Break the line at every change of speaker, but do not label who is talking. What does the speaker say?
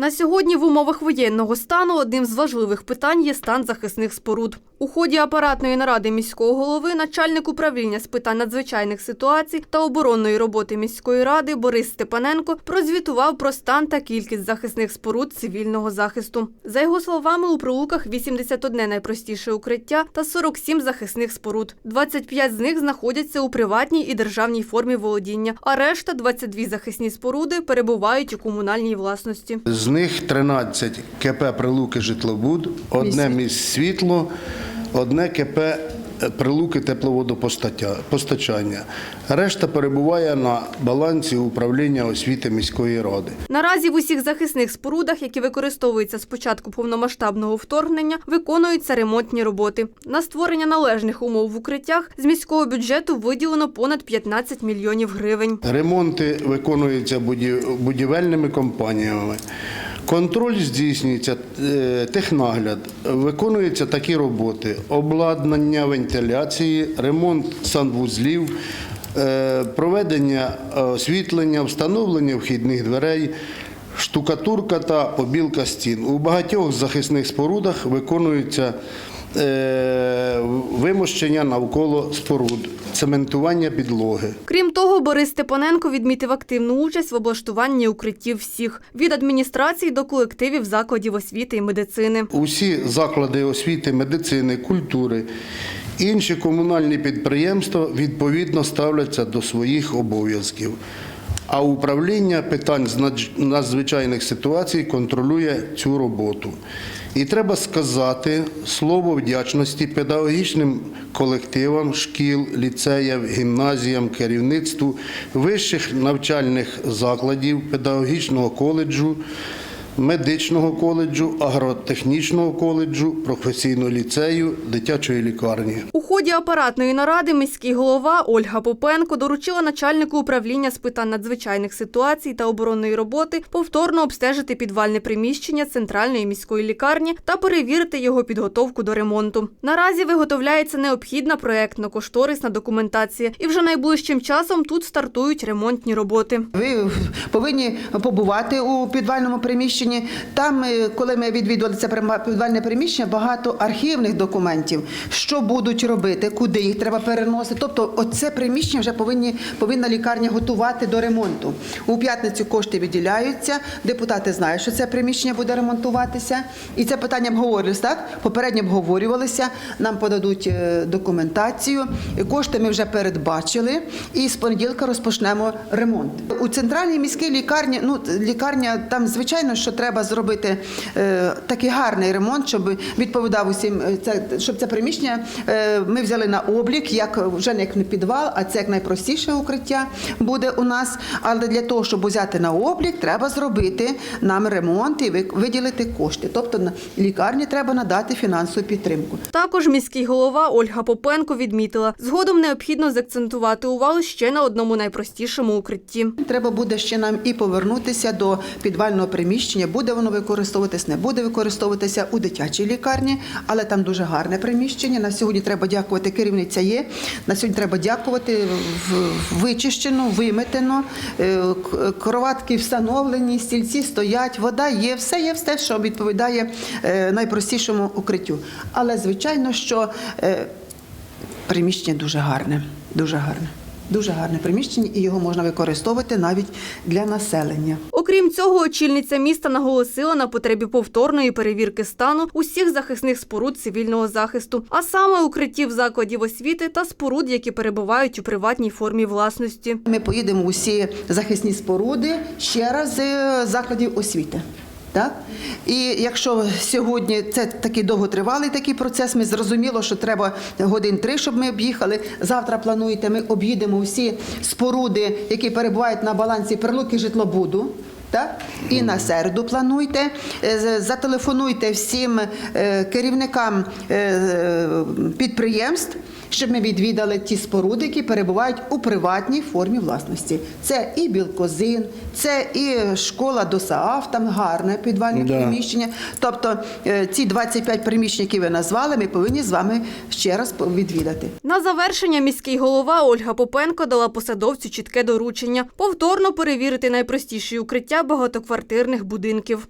На сьогодні в умовах воєнного стану одним з важливих питань є стан захисних споруд. У ході апаратної наради міського голови начальник управління з питань надзвичайних ситуацій та оборонної роботи міської ради Борис Степаненко прозвітував про стан та кількість захисних споруд цивільного захисту. За його словами, у прилуках 81 найпростіше укриття та 47 захисних споруд. 25 з них знаходяться у приватній і державній формі володіння, а решта 22 захисні споруди перебувають у комунальній власності.
Них 13 КП Прилуки Житлобуд, одне міст світло, одне КП Прилуки тепловодопостачання. Решта перебуває на балансі управління освіти міської ради.
Наразі в усіх захисних спорудах, які використовуються з початку повномасштабного вторгнення, виконуються ремонтні роботи. На створення належних умов в укриттях з міського бюджету виділено понад 15 мільйонів гривень.
Ремонти виконуються буді- будівельними компаніями. Контроль здійснюється е, технагляд, виконуються такі роботи: обладнання вентиляції, ремонт санвузлів, е, проведення е, освітлення, встановлення вхідних дверей, штукатурка та побілка стін. У багатьох захисних спорудах виконуються вимощення навколо споруд, цементування підлоги.
Крім того, Борис Степаненко відмітив активну участь в облаштуванні укриттів всіх від адміністрації до колективів закладів освіти і медицини.
Усі заклади освіти, медицини, культури, інші комунальні підприємства відповідно ставляться до своїх обов'язків. А управління питань з надзвичайних ситуацій контролює цю роботу. І треба сказати слово вдячності педагогічним колективам шкіл, ліцеїв, гімназіям, керівництву вищих навчальних закладів, педагогічного коледжу, медичного коледжу, агротехнічного коледжу, професійного ліцею, дитячої лікарні.
У ході апаратної наради міський голова Ольга Попенко доручила начальнику управління з питань надзвичайних ситуацій та оборонної роботи повторно обстежити підвальне приміщення центральної міської лікарні та перевірити його підготовку до ремонту. Наразі виготовляється необхідна проектно-кошторисна документація, і вже найближчим часом тут стартують ремонтні роботи.
Ви повинні побувати у підвальному приміщенні. Там, е, коли ми відвідували це підвальне приміщення, багато архівних документів, що будуть робити, куди їх треба переносити. Тобто, оце приміщення вже повинні повинна лікарня готувати до ремонту. У п'ятницю кошти виділяються. Депутати знають, що це приміщення буде ремонтуватися, і це питання обговорювалися. Так попередньо обговорювалися. Нам подадуть е, документацію. Кошти ми вже передбачили, і з понеділка розпочнемо ремонт. У центральній міській лікарні, ну лікарня там, звичайно, що треба зробити е, такий гарний ремонт, щоб відповідав усім е, це, щоб це приміщення е, ми взяли на облік, як вже не як не підвал, а це як найпростіше укриття буде у нас. Але для того, щоб взяти на облік, треба зробити нам ремонт і виділити кошти. Тобто на лікарні треба надати фінансову підтримку.
Також міський голова Ольга Попенко відмітила, згодом необхідно закцентувати увагу ще на одному найпростішому укритті.
Треба буде ще нам і повернутися до підвального приміщення. Буде воно використовуватись, не буде використовуватися у дитячій лікарні, але там дуже гарне приміщення. На сьогодні треба дякувати. Керівниця є. На сьогодні треба дякувати вичищено, виметено, е, кроватки встановлені, стільці стоять, вода є, все є, все, що відповідає е, найпростішому укриттю. Але звичайно, що е, приміщення дуже гарне, дуже гарне. Дуже гарне приміщення, і його можна використовувати навіть для населення.
Окрім цього, очільниця міста наголосила на потребі повторної перевірки стану усіх захисних споруд цивільного захисту, а саме укриттів закладів освіти та споруд, які перебувають у приватній формі власності.
Ми поїдемо усі захисні споруди ще раз закладів освіти. Так? І якщо сьогодні це такий довготривалий такий процес, ми зрозуміло, що треба годин три, щоб ми об'їхали. Завтра плануєте, ми об'їдемо всі споруди, які перебувають на балансі прилуки житлобуду. Так? І на середу плануйте. Е, Зателефонуйте всім е, керівникам е, підприємств, щоб ми відвідали ті споруди, які перебувають у приватній формі власності. Це і білкозин, це і школа ДОСААФ, там гарне підвальне
Да.
приміщення. Тобто е, ці 25 приміщень, які ви назвали, ми повинні з вами ще раз відвідати.
На завершення міський голова Ольга Попенко дала посадовцю чітке доручення повторно перевірити найпростіші укриття багатоквартирних будинків.